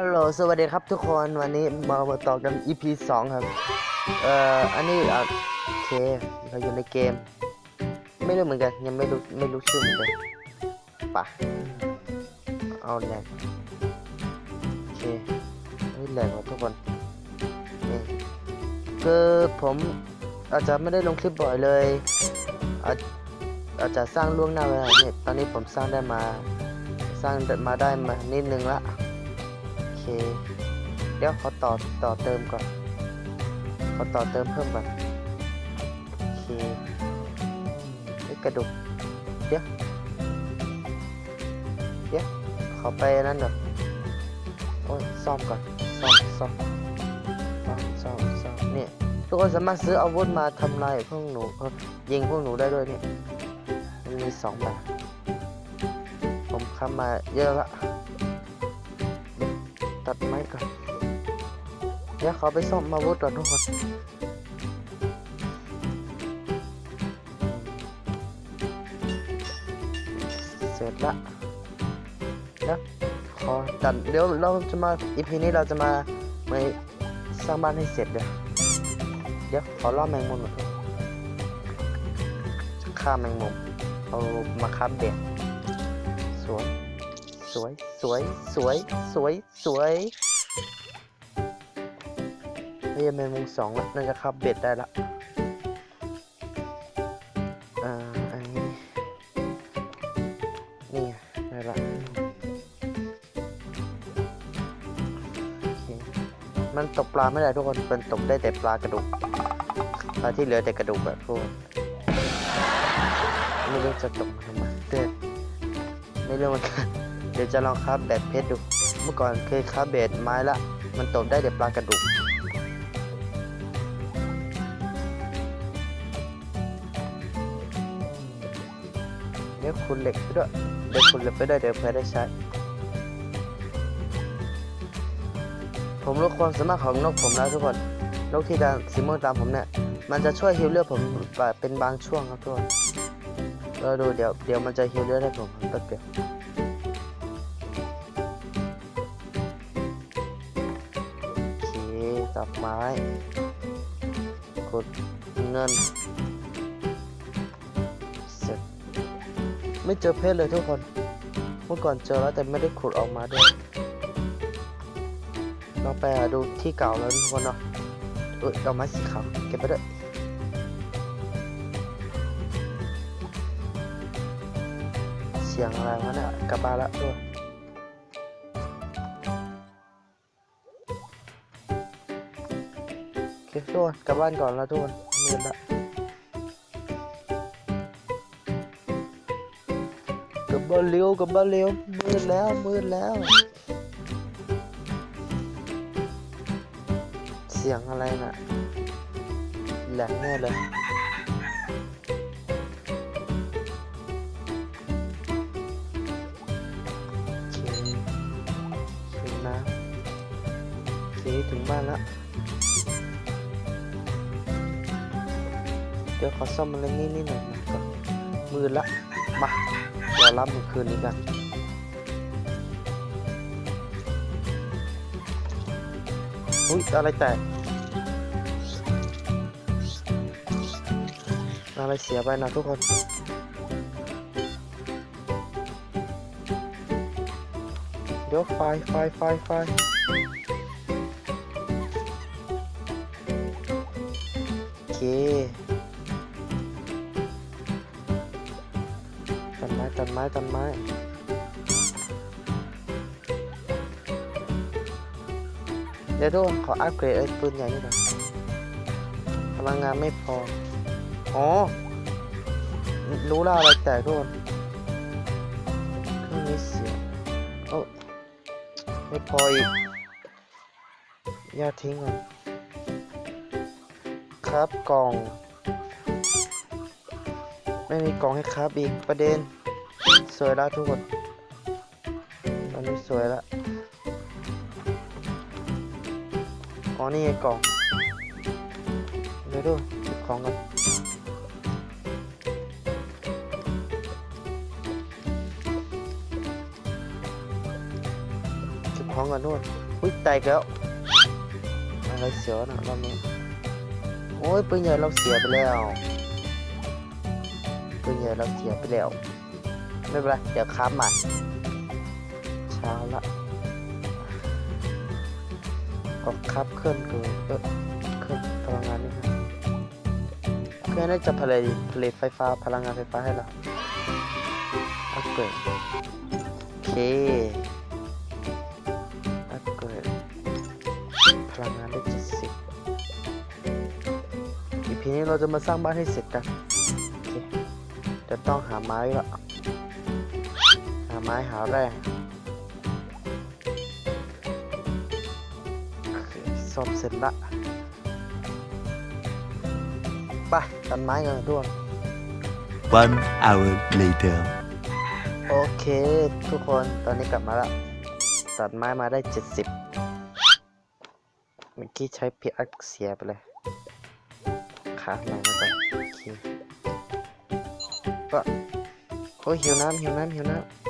ฮัลโหล สวัสดีครับทุกคน วันนี้มามาต่อกัน EP 2 ครับ เอ่อ อันนี้อะโอเค เราอยู่ในเกม ไม่รู้เหมือนกัน ยังไม่รู้ ไม่รู้ชื่อเหมือนกันป่ะเอาแหลกโอเคนี่แหลกว่ะทุกคน นี่คือผมอาจจะไม่ได้ลงคลิปบ่อยเลย อาจอาจจะสร้างล่วงหน้าไว้เนี่ยตอนนี้ผมสร้างได้มา สร้างมาได้มานิดนึงละ เคเดี๋ยวขอต่อต่อเติมก่อน ขอต่อเติมเพิ่มก่อน โอเคกระดูกเดี๋ยวเดี๋ยวขอไปนั่นก่อนโอ้ยซ่อมก่อนซ่อมซ่อมซ่อมซ่อมซ่อมเนี่ยทุกคนสามารถซื้ออาวุธมาทำลายพวกหนูยิงพวกหนูได้ด้วยเนี่ยมันมีสองแบบผมทำมาเยอะละ ตัดไม้ก่อนเดี๋ยวเขาไปซ่อมอาวุธก่อนทุกคนเสร็จละเดี๋ยวขอตัดเดี๋ยวเราจะมาอีพีนี้เราจะมาไม่สร้างบ้านให้เสร็จเดี๋ยวเดี๋ยวขอล่อแมงมุมหน่อยทุกคนฆ่าแมงมุมเอามาคับเด็ดสวยสวย สวย สวย สวย สวยเฮ้ยแมงมุมสองแล้วน่าจะคับเบ็ดได้ละอ่าอันนี้ นี่ไงได้ละมันตกปลาไม่ได้ทุกคน มันตกได้แต่ปลากระดูก ปลาที่เหลือแต่กระดูกแบบทุกไม่รู้จะตกทำไมเตือนไม่รู้เหมือนกัน เดี๋ยวจะลองคราฟแบบเพชรดู เมื่อก่อนเคยคราฟเบดไม้ละ มันตกได้แต่ปลากระดูกเดี๋ยวคุณเหล็กไปด้วยเดี๋ยวคุณเหล็กไปด้วยเดี๋ยวเพื่อได้ใช้ ผมรู้ความสามารถของนกผมแล้วทุกคน นกที่ดำสีม่วงตามผมเนี่ย มันจะช่วยฮิลเลือดผมเป็นบางช่วงครับทุกคนเราดูเดี๋ยวเดี๋ยวมันจะฮิลเลือดให้ผมแป๊บเดียว เงินเสร็จไม่เจอเพชรเลยทุกคน เมื่อก่อนเจอแล้วแต่ไม่ได้ขุดออกมาด้วยเราไปหาดูที่เก่าแล้วทุกคนเนาะเอ้ยดอกไม้สีขาวเก็บไปด้วยเสียงอะไรวะเนี่ยกลับบ้านละด้วย ทุกคนกลับบ้านก่อนแล้วทุกคนมืดละกลับบ้านเร็วกลับบ้านเร็วมืดแล้วมืดแล้ว เสียงอะไรน่ะแหลงแน่เลยโอเคถึงนะโอเคถึงบ้านแล้ว ดี๋ยวขอซ่อมอะไรนิดนิดหน่อยนะก่อนมือละมาเดี๋ยวรับมือคืนนี้กันอุ้ยอะไรแตกอะไรเสียไปนะทุกคนเดี๋ยวไฟไฟไฟไฟโอเค ต้นไม้ต้นไม้เดี๋ยวทุกคนขออัปเกรดไอ้ปืนใหญ่นี่ก่อนพลังงานไม่พอ อ๋อ รู้แล้วอะไรแตกทุกคนเครื่องนี้เสียโอ้ไม่พออีก อย่าทิ้งก่อนครับกล่อง ไม่มีกล่องให้ครับอีกประเด็น สวยแล้วทุกคน ตอนนี้สวยแล้วอ๋อนี่ไงกล่อง เดี๋ยวดูเก็บของกันเก็บของกันด้วยอุ้ยแตกแล้ว อะไรเสียนะรอบนี้ โอ้ยปืนใหญ่เราเสียไปแล้วปืนใหญ่เราเสียไปแล้ว ไม่เป็นไร เดี๋ยวค้าใหม่ เช้าละก็คับเคลื่อนกินเออเคลื่อนพลังงานนี่ครับเครื่องน่าจะผลิตผลิตไฟฟ้าพลังงานไฟฟ้าให้เราอัปเกรดโอเคอัปเกรดพลังงานได้เจ็ดสิบอีพีนี้เราจะมาสร้างบ้านให้เสร็จกันโอเคเดี๋ยวต้องหาไม้ละ ไม้หาแร่โอเคซ่อมเสร็จละไปตัดไม้กันด้วย One hour later. โอเค ทุกคนตอนนี้กลับมาแล้วตัดไม้มาได้ 70 เมื่อกี้ใช้พีอักเสียไปเลยขาหน่อยมาก่อนโอเคก็โอ้ยหิวน้ำหิวน้ำหิวน้ำ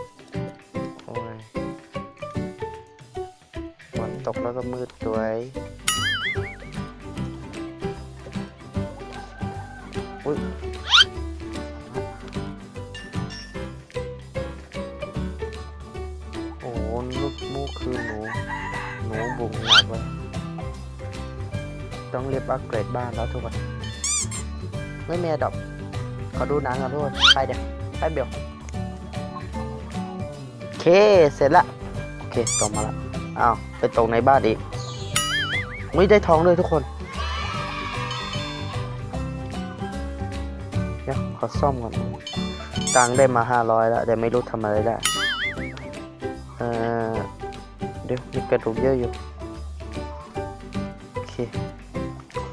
ตกแล้วก็มืดด้วยอุ้ยโอ้โหลูกมูกคือหนู หนูบุ๋งหนักเลยต้องเรียบอัปเกรดบ้านแล้วทุกคนไม่มีดอกขอดูหนังกันทุกคนไปเดี๋ยวไปเดี๋ยวโอเค เสร็จละโอเคตรงมาละ อ้าวไปตรงในบ้านอีกไม่ได้ท้องเลยทุกคนเดี๋ยวขอซ่อมก่อนตังได้มาห้าร้อยแล้วแต่ไม่รู้ทำอะไรได้เออเดี๋ยวมีกระดูกเยอะอยู่โอเค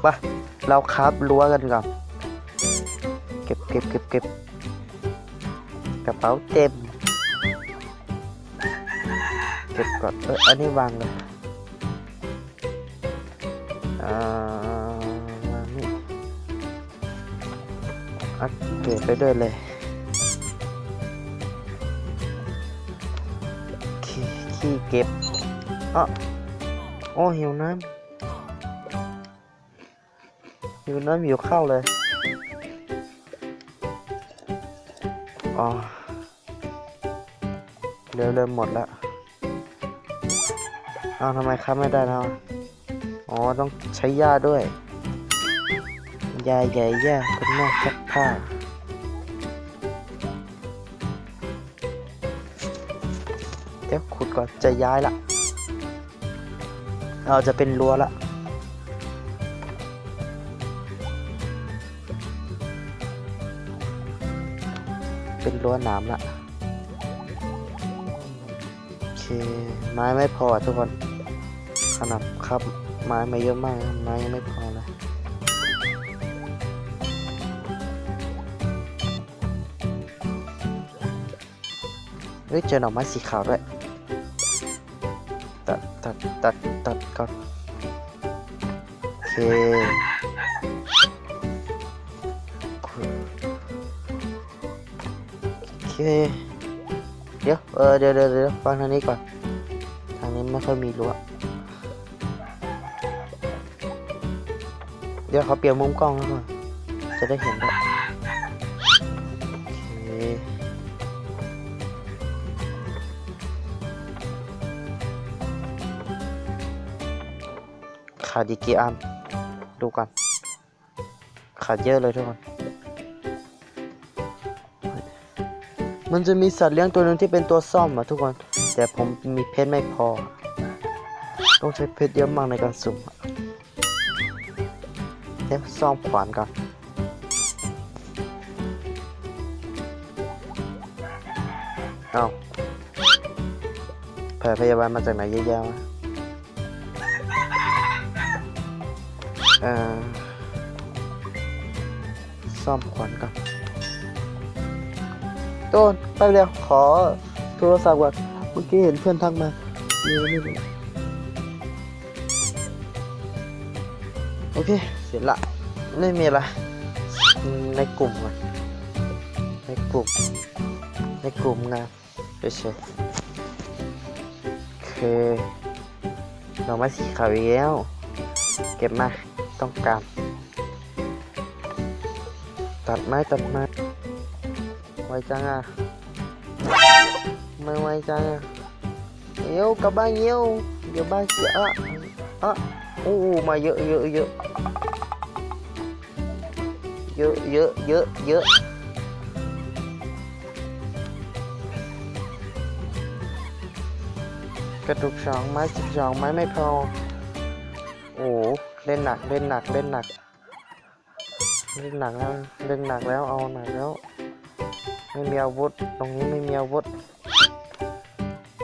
ไปเราครับรั้วกันก่อนเก็บเก็บเก็บเก็บกระเป๋าเต็ม เก็บก่อนเอออันนี้วางเลยอ่าวางนี่อัดเก็บไปด้วยเลยขี้ขี้เก็บอะโอ้หิวน้ำหิวน้ำหิวข้าวเลยอ๋อเริ่มเริ่มหมดแล้ว เอาทำไมครับไม่ได้แล้วอะอ๋อต้องใช้ยาด้วยยาใหญ่ยาคุณแม่ซักผ้าเดี๋ยวขุดก่อนจะย้ายละเราจะเป็นรั้วละเป็นรั้วนามละ ไม้ไม่พอทุกคนขนาดครับ ไม้มาเยอะมากนะไม้ยังไม่พอเลยเฮ้ยเจอหน่อไม้สีขาวด้วยตัดตัดตัดตัดก่อนโอเคโอเค เดี๋ยวเออเดี๋ยวเดี๋ยวเดี๋ยวฟังทางนี้ก่อน ทางนี้ไม่ค่อยมีรั้วเดี๋ยวเขาเปลี่ยนมุมกล้องแล้วก่อนจะได้เห็นด้วยโอเคขาดอีกกี่อันดูกันขาดเยอะเลยทุกคน มันจะมีสัตว์เลี้ยงตัวหนึ่งที่เป็นตัวซ่อมอะทุกคน แต่ผมมีเพชรไม่พอ ต้องใช้เพชรเยอะมากในการสุ่มอะเดี๋ยวซ่อมขวานก่อนเอาแผลพยาบาลมาจากไหนเยอะแยะวะเอ่อซ่อมขวัญก่อน ต้นไปเร็วขอโทรศัพท์ก่อนเมื่อกี้เห็นเพื่อนทักมามีไม่รู้โอเค เสร็จละไม่มีอะไรในกลุ่มก่อนในกลุ่ม ในกลุ่มงานเฉยๆโอเคดอกไม้สีขาวอีกแล้ว เก็บมาต้องการ ตัดไม้ตัดไม้ ไวจังอะไม่ไวจังอะเดี๋ยวกลับบ้านเยี่ยวเดี๋ยวบ้านเสียอะอะโอ้มาเยอะเยอะเยอะเยอะเยอะเยอะเยอะกระดูกสองไม้สิบสองไม้ไม่พอ โอ้เล่นหนักเล่นหนักเล่นหนัก เล่นหนักแล้วเล่นหนักแล้วเอาหนักแล้ว ไม่มีอาวุธ ตรงนี้ไม่มีอาวุธ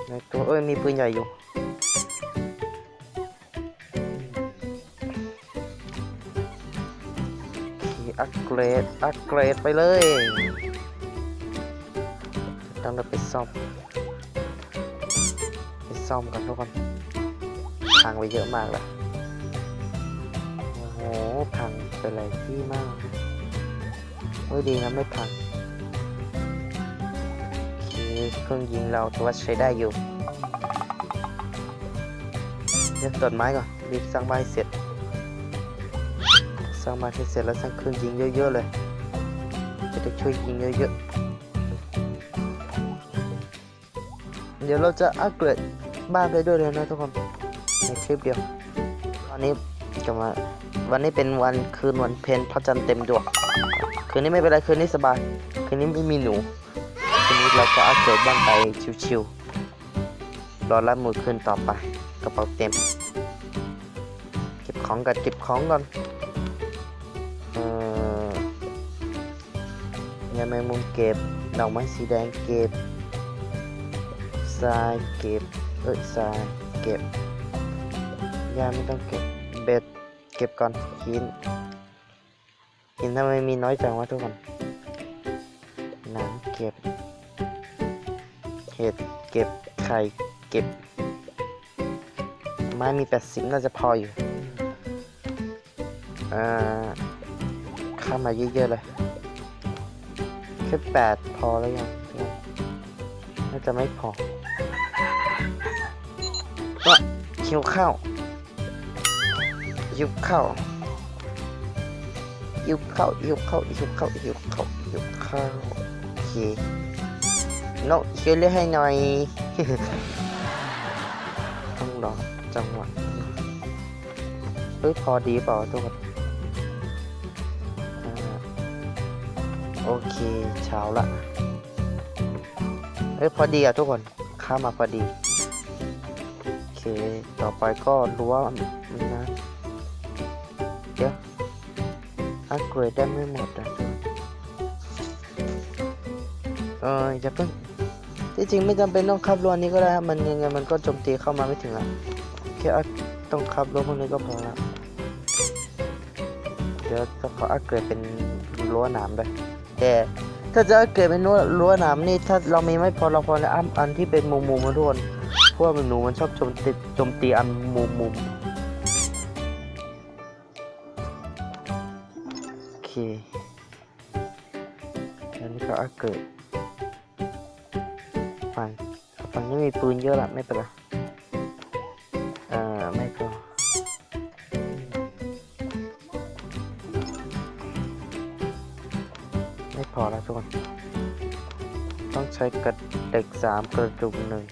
ในตัวเอ้ยมีปืนใหญ่อยู่ขี่อักเกรด อักเกรดไปเลยต้องเราไปซ่อม ไปซ่อมกันทุกคนพังไปเยอะมากแล้วโอ้โหพังไปหลายที่มากโอ้ยดีนะไม่พัง เคเครื่องยิงเราถือว่าใช้ได้อยู่เดี๋ยวตัดไม้ก่อนรีบสร้างบ้านเสร็จ สร้างบ้านให้เสร็จแล้วสร้างเครื่องยิงเยอะๆเลย จะได้ช่วยยิงเยอะๆ เดี๋ยวเราจะอัปเกรดบ้านไปด้วยเลยนะทุกคนในคลิปเดียววันนี้จะมาวันนี้เป็นวันคืนวันเพ็ญพระจันทร์เต็มดวงคืนนี้ไม่เป็นไรคืนนี้สบาย คืนนี้ไม่มีหนู เราก็อัปเกรดบ้านไปชิวๆรอรับมือคืนต่อไปกระเป๋าเต็ม เก็บของก่อนเก็บของก่อนเอ่อยาแมงมุมเก็บดอกไม้สีแดงเก็บทรายเก็บเอ้ยทรายเก็บยาไม่ต้องเก็บเบ็ดเก็บก่อนหินหินทำไมมีน้อยจังวะทุกคนน้ำเก็บ เห็ดเก็บไข่เก็บ ไม้มี 80 น่าจะพออยู่อ่าข้ามาเยอะๆเลยแค่8พอแล้วยังน่าจะไม่พอก็หิวข้าวหิวข้าวหิวข้าวหิวข้าวหิวข้าวหิวข้าวหิวข้าวโอเค โนช่วยเลือกให้หน่อย ต้องรอจังหวะเฮ้ยพอดีเปล่าทุกคนโอเคเช้าละเฮ้ยพอดีอะทุกคนข้ามาพอดีโอเคต่อไปก็รั้วนะเดี๋ยวอัปเกรดได้ไม่หมดอะทุกคนเอออย่าเพิ่ง ที่จริงไม่จำเป็นต้องขับรั้วนี้ก็ได้ครับมันยังไงมันก็โจมตีเข้ามาไม่ถึงอะแค่เอาต้องขับรั้วพวกนี้ก็พอละเดี๋ยวจะขออัปเกรดเป็นรั้วหนามด้วยแต่ถ้าจะอัปเกรดเป็นรั้วรั้วหนามนี่ถ้าเรามีไม่พอเราพอแล้วอันอันที่เป็นมุมมุมมาทุกคนเพราะว่ามันหนูมันชอบโจมตีโจมตีอันมุมมุมโอเคอันนี้ก็อัปเกรด มีปืนเยอะละไม่เป็นไรเอ่อไม่ก็ไม่พอแล้วทุกคน ต้องใช้กระเด็กสามกระจุกหนึ่ง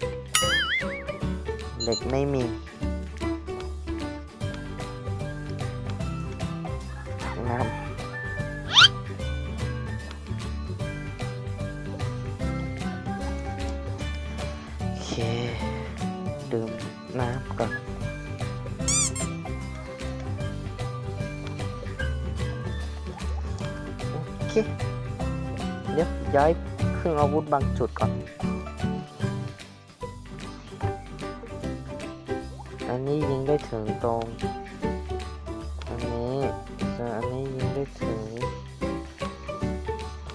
เหล็กไม่มี ย้ายเครื่องอาวุธบางจุดก่อน อันนี้ยิงได้ถึงตรง อันนี้ส่วนอันนี้ยิงได้ถึง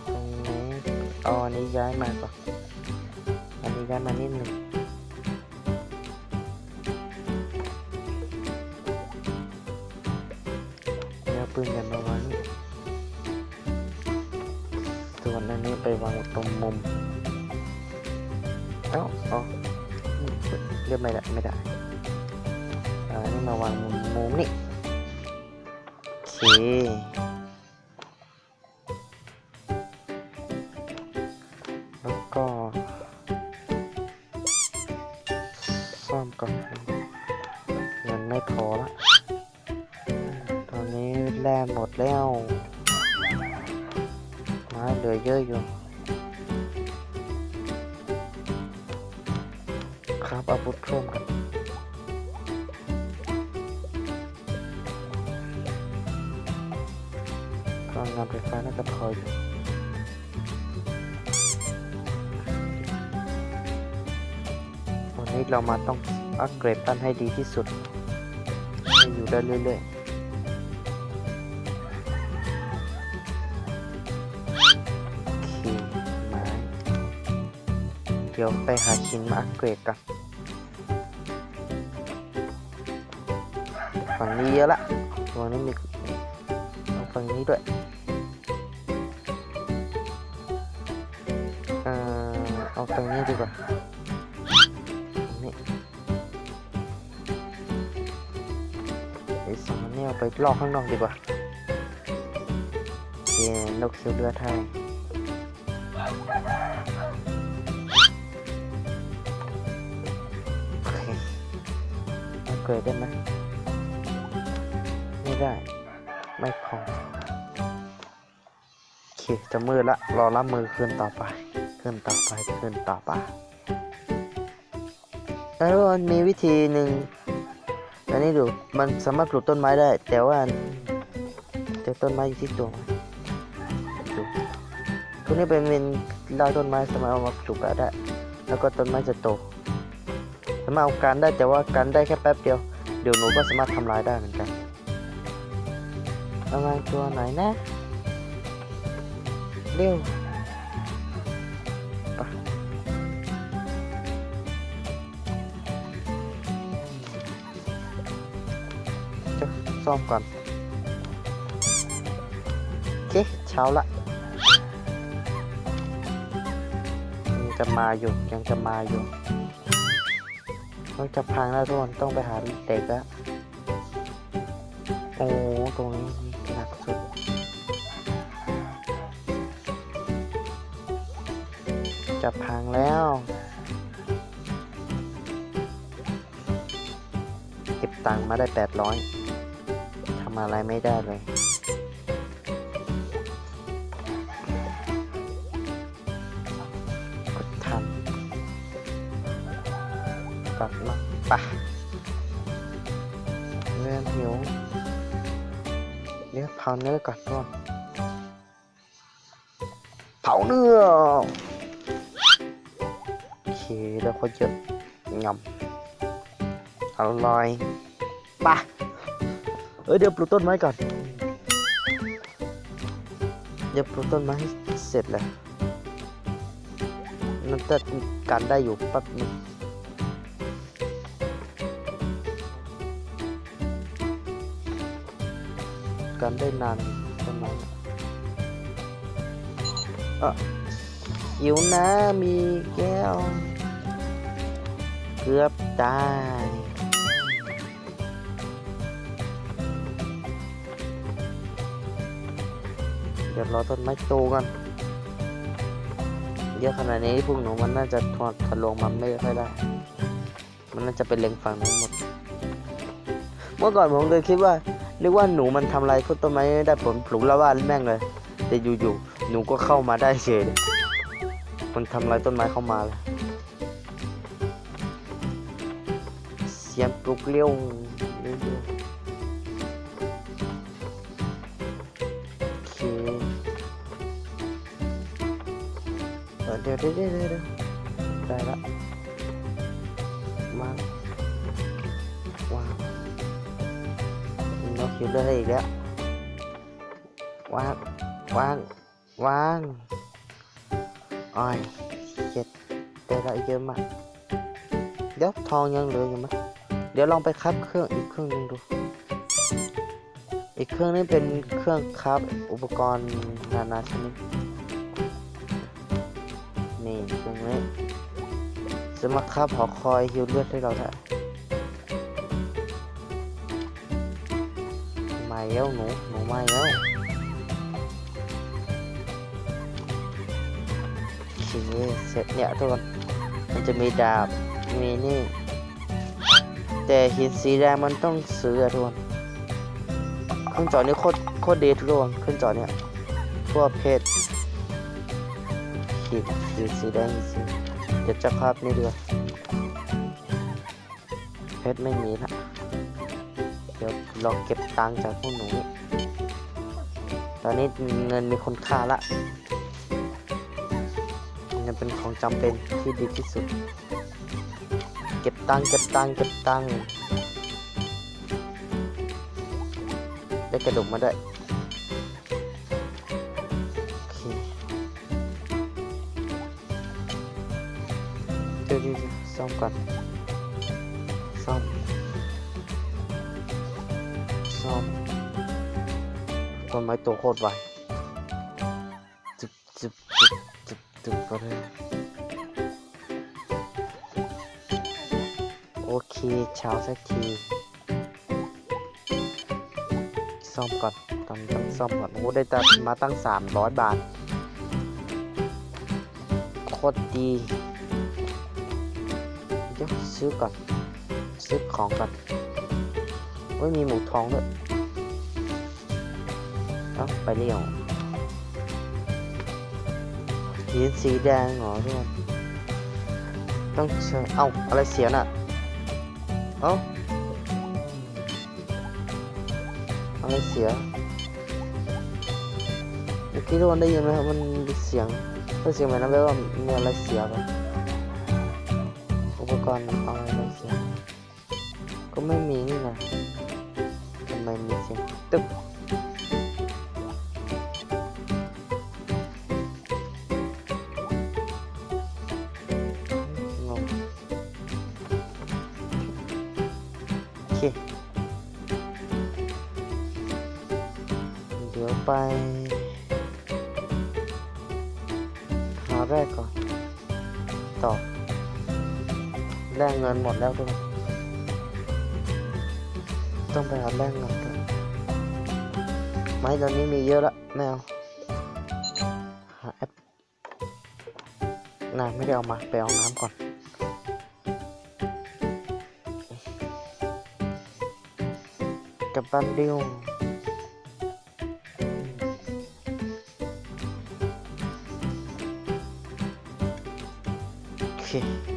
ตรงนี้เอาอันนี้ย้ายมาก่อน อันนี้ย้ายมานิดหนึ่งแล้วปืนกันมาวา กไม่ได้ไม่ได้อ่างมุมมุมนี่โอเค พลังงานไฟฟ้าน่าจะพออยู่วันนี้เรามาต้องอัปเกรดตั้นให้ดีที่สุด ให้อยู่ได้เรื่อยๆโอเคไม้เดี๋ยวไปหาชิ้นมาอัปเกรดกันฝั่งนี้เยอะละฝั่งนี้มีเอาฝั่งนี้ด้วย ตรงนี้ดีกว่าตรงนี้ไอ้สองอันนี้เอาไปลอกข้างนอกดีกว่าโอเคนกเขียวเรือไทยเคเอาเกิดได้ไหมไม่ได้ ไม่พอโอเคจะมืดละ รอรับมือคืนต่อไป คืนต่อไปคืนต่อไปแล้วมันมีวิธีหนึ่งอันนี้ดูมันสามารถปลูกต้นไม้ได้ แต่ว่าแต่ต้นไม้อยู่ที่ตัวมันดูตัวนี้เป็นเป็นรากต้นไม้สามารถเอามาปลูกได้ แล้วก็ต้นไม้จะโตสามารถเอาการได้แต่ว่าการได้แค่แป๊บเดียว เดี๋ยวหนูก็สามารถทำลายได้เหมือนกันประมาณตัวไหนนะเร็ว ซ่อมก่อนโอเคเช้าละยังจะมาอยู่ยังจะมาอยู่ต้องจะพังแล้วทุกคนต้องไปหาเด็กแล้วโอ้ตรงนี้หนักสุดจะพังแล้วเก็บตังค์มาได้แปดร้อยำอะไรไม่ได้เลย กดทันกลับมาปะเริ่มหิวเดี๋ยเผาเนื้อก่อนก่อนเผาเนื้อโอเคแล้วก็จะงำอร่อยปะ อ้ยเดี๋ยวปลูกต้นไม้ก่อน เดี๋ยวปลูกต้นไม้ให้เสร็จแล้วนั่นจะกันได้อยู่แป๊บนึงกันได้นานประมาณอะหิวนะมีแก้ว เกือบตาย เดี๋ยวรอต้นไม้โตกันเยอะขนาดนี้พวกหนูมันน่าจะทอดทะลวงมันไม่ค่อยได้ มันน่าจะเป็นเล็งฝั่งนู้นหมด เมื่อก่อนผมเคยคิดว่านึกว่าหนูมันทำอะไรต้นไม้ได้ผลปลูกแล้วว่าแม่งเลย แต่อยู่ๆหนูก็เข้ามาได้เฉยเลยมันทำอะไรต้นไม้เข้ามาเลยเสียงปลุกเลี้ยว ดี๋ยวเดี๋ยวเดี๋ยวเดี๋ยวได้ละมาวางนกคิวเลอร์อีกแล้ววางวางวางอ้อยเจ็ดได้ละเยอะมากเดี๋ยวทองยังเหลืออยู่มั้ยเดี๋ยวลองไปคับเครื่องอีกเครื่องหนึงดู อีกเครื่องนี้เป็นเครื่องคับอุปกรณ์นานาชนิด นี่เครื่องนี้จะมาคับหอคอยฮิวเลือดให้เราได้แล้วหนูหนูมาแล้วโอเคเสร็จเนี่ยทุกคนมันจะมีดาบมีนี่ แต่หินสีแดงมันต้องซื้ออะทุกคนเครื่องจอดนี่โคตรโคตรดีทุกคนเครื่องจอดเนี่ยพวกเพชรหิน หินสีแดงสีเดี๋ยวจะภาพนี่ด้วยเพชรไม่มีละเดี๋ยวลองเก็บตังค์จากพวกหนู ตอนนี้เงินมีคุณค่าละเงินเป็นของจำเป็นที่ดีที่สุด เก็บตังค์เก็บตังค์เก็บตังค์ได้กระดูกมาด้วย ก่อน ซ่อม ซ่อม ต้นไม้ตัวโคตรไวจึบจึบจึบจึบจึบก็ได้โอเค เช้าสักที ซ่อมก่อนตอนต้องซ่อมก่อนโอ้ได้ตมาตั้ง 300 บาท โคตรดี ดี๋ยวซื้อก่อนซื้อของก่อนโอ้ยมีหมูทองด้วยเอ้าไปเรียวหินสีแดงเหรอทุกคนต้องเชิญเอาอะไรเสียน่ะเอ้าอะไรเสียเมื่อกี้ทุกคนได้ยินไหมครับมันเสียงเสียงแบบนั้นแปลว่ามีอะไรเสียไป เคเดี๋ยวไป หาแรกก่อน ต่อ แลกเงินหมดแล้วทุกคนต้องไปหาแลกเงินก่อนไม้ตอนนี้มีเยอะละไม่เอาหาแอปน้ำไม่ได้เอามา ไปเอาน้ำก่อน กับตันดิวโอเค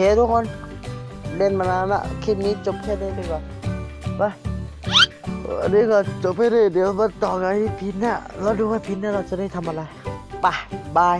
เคทุกคน เล่นมานานละคลิปนี้จบแค่นี้ดีกว่าไปอันนี้ก็จบแค่นี้เดี๋ยวมาต่อกันที่พินน่ะเราดูว่าพินน่ะเราจะได้ทำอะไรไปบาย